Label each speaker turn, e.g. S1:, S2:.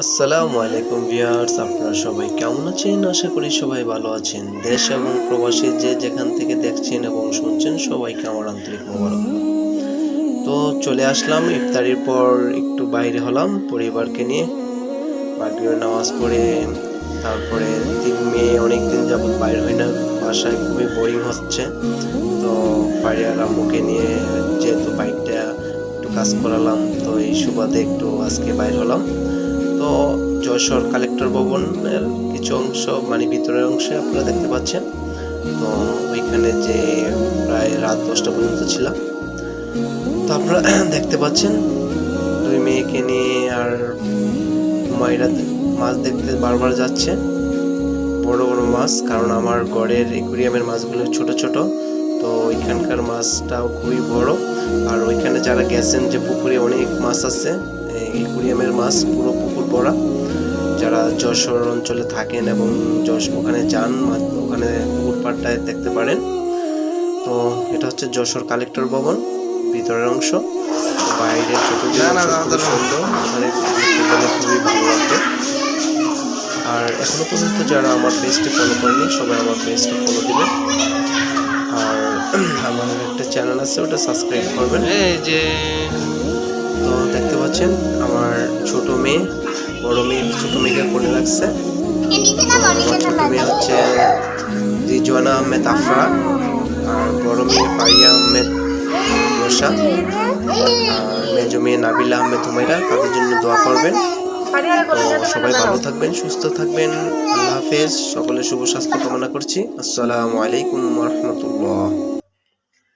S1: আসসালামু আলাইকুম ভিউয়ার্স, আপনারা সবাই কেমন আছেন? আশা করি সবাই ভালো আছেন। দেশ এবং প্রবাসী যে যেখান থেকে দেখছেন এবং শুনছেন সবাইকে আমার আন্তরিক মোবারক। তো চলে আসলাম, ইফতারির পর একটু বাইরে হলাম পরিবারকে নিয়ে। মাগরিবের নামাজ পড়ে, তারপরে তিন মেয়ে অনেকদিন যাবত বাইরে হয় না, বাসায় খুবই বোরিং হচ্ছে। তো ফারিয়ার আম্মুকে নিয়ে যেহেতু বাইকটা একটু কাজ করালাম, তো এই সুবাদে একটু আজকে বাইর হলাম। তো যশোর কালেক্টর ভবনের কিছু অংশ মানে ভিতরের অংশে আপনারা দেখতে পাচ্ছেন। তো ওইখানে যে প্রায় রাত দশটা পর্যন্ত ছিলাম তো আপনারা দেখতে পাচ্ছেন, দুই মেয়েকে নিয়ে আর মায়েরা মাছ দেখতে বারবার যাচ্ছে। বড় বড় মাছ, কারণ আমার গড়ের একুরিয়ামের মাছগুলো ছোট ছোট। তো ওইখানকার মাছটাও খুবই বড়। আর ওইখানে যারা গেছেন যে পুকুরে অনেক মাছ আছে একুরিয়ামের মাছ পুরো পুকুর ভরা। যারা যশোর অঞ্চলে থাকেন এবং যশ ওখানে যান ওখানে পুকুর পাড়টায় দেখতে পারেন। তো এটা হচ্ছে যশোর কালেক্টর ভবন ভিতরের অংশ। বাইরের ছোট খুবই সুন্দর। ভালো লাগবে। আর এখনও পর্যন্ত যারা আমার পেজটি ফলো করেনি সবাই আমার পেজটি ফলো আর আমার একটা চ্যানেল আছে, ওটা সাবস্ক্রাইব করবেন।
S2: এই যে,
S1: তো দেখতে পাচ্ছেন, আমার ছোট মেয়ে, বড় মেয়ে, ছোট মেয়েকে কোলে লাগছে। ছোট মেয়ে হচ্ছে রিজওয়ানা আহমেদ আফরা, আর বড় মেয়ে ফারিয়া আহমেদ রোশা মেজো মেয়ে নাবিলা আহমেদ হুমাইরা তাদের জন্য দোয়া করবেন। তো সবাই ভালো থাকবেন, সুস্থ থাকবেন, আল্লাহ হাফেজ সকলে শুভ স্বাস্থ্য কামনা করছি। আসসালামু আলাইকুম রহমতুল্লাহ।